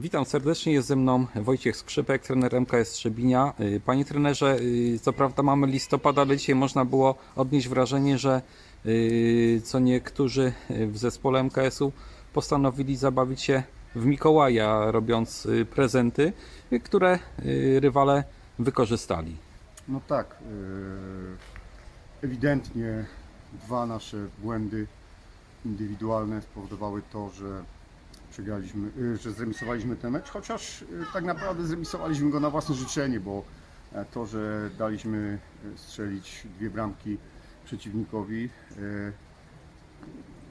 Witam serdecznie, jest ze mną Wojciech Skrzypek, trener MKS Trzebinia. Y, Panie trenerze, y, co prawda mamy listopad, ale dzisiaj można było odnieść wrażenie, że y, co niektórzy w zespole MKS-u postanowili zabawić się w Mikołaja, robiąc prezenty, które rywale wykorzystali. No tak, ewidentnie dwa nasze błędy indywidualne spowodowały to, że przegraliśmy, yy, że zremisowaliśmy ten mecz, chociaż yy, tak naprawdę zremisowaliśmy go na własne życzenie, bo e, to, że daliśmy yy, strzelić dwie bramki przeciwnikowi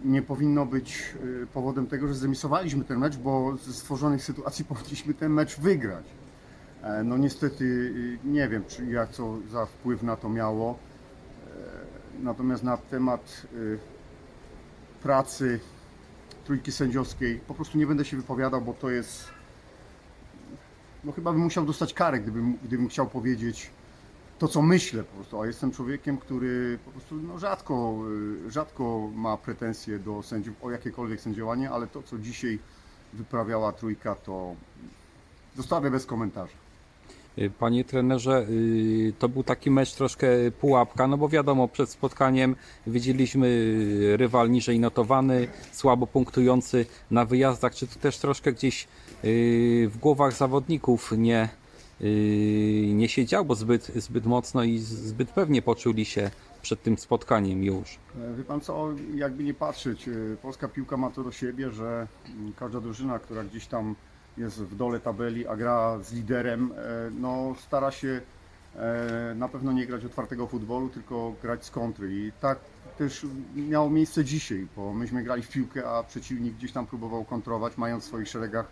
nie powinno być powodem tego, że zremisowaliśmy ten mecz, bo ze stworzonych sytuacji powinniśmy ten mecz wygrać. E, No niestety y, nie wiem, czy jak co za wpływ na to miało. E, Natomiast na temat y, pracy trójki sędziowskiej po prostu nie będę się wypowiadał, bo to jest. No chyba bym musiał dostać karę, gdybym, gdybym chciał powiedzieć to, co myślę po prostu. A jestem człowiekiem, który po prostu no, rzadko, y, rzadko ma pretensje do sędziów o jakiekolwiek sędziowanie, ale to, co dzisiaj wyprawiała trójka, to zostawię bez komentarza. Y, Panie trenerze, y, to był taki mecz troszkę pułapka, no bo wiadomo, przed spotkaniem widzieliśmy rywal niżej notowany, słabo punktujący na wyjazdach. Czy to też troszkę gdzieś y, w głowach zawodników nie, nie siedziało zbyt, zbyt mocno i zbyt pewnie poczuli się przed tym spotkaniem już? E, Wie pan co, jakby nie patrzeć, polska piłka ma to do siebie, że każda drużyna, która gdzieś tam jest w dole tabeli, a gra z liderem, e, no stara się e, na pewno nie grać otwartego futbolu, tylko grać z kontry. I tak też miało miejsce dzisiaj, bo myśmy grali w piłkę, a przeciwnik gdzieś tam próbował kontrować, mając w swoich szeregach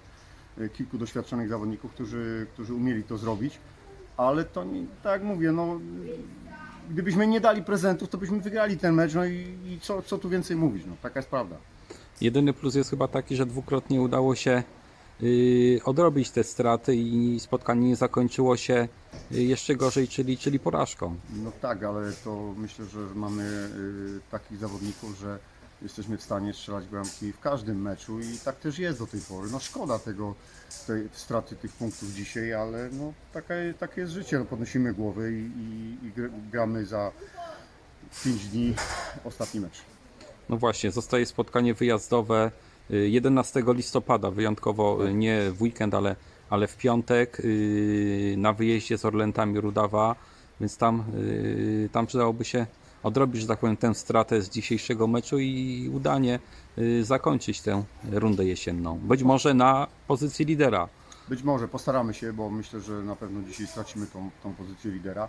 e, kilku doświadczonych zawodników, którzy, którzy umieli to zrobić. Ale to nie, tak jak mówię, no gdybyśmy nie dali prezentów, to byśmy wygrali ten mecz, no i, i co, co tu więcej mówić, no taka jest prawda. Jedyny plus jest chyba taki, że dwukrotnie udało się odrobić te straty i spotkanie nie zakończyło się y, jeszcze gorzej, czyli, czyli porażką. No tak, ale to myślę, że mamy y, takich zawodników, że jesteśmy w stanie strzelać bramki w każdym meczu i tak też jest do tej pory. No szkoda tego, tej straty tych punktów dzisiaj, ale no taka, takie jest życie, no podnosimy głowy i, i, i gr- gramy za 5 dni ostatni mecz. No właśnie, zostaje spotkanie wyjazdowe y, 11 listopada, wyjątkowo y, nie w weekend, ale, ale w piątek y, na wyjeździe z Orlętami Rudawa, więc tam, y, tam przydałoby się odrobić, że tak powiem, tę stratę z dzisiejszego meczu i udanie y, zakończyć tę rundę jesienną. Być może na pozycji lidera. Być może postaramy się, bo myślę, że na pewno dzisiaj stracimy tą, tą pozycję lidera.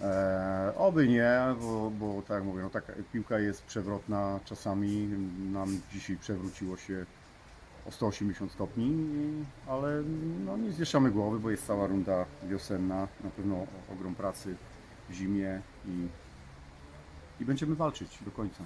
E, oby nie, bo, bo tak jak mówię, no piłka jest przewrotna czasami. Nam dzisiaj przewróciło się o 180 stopni, ale no, nie zwieszamy głowy, bo jest cała runda wiosenna. Na pewno ogrom pracy w zimie i, i będziemy walczyć do końca.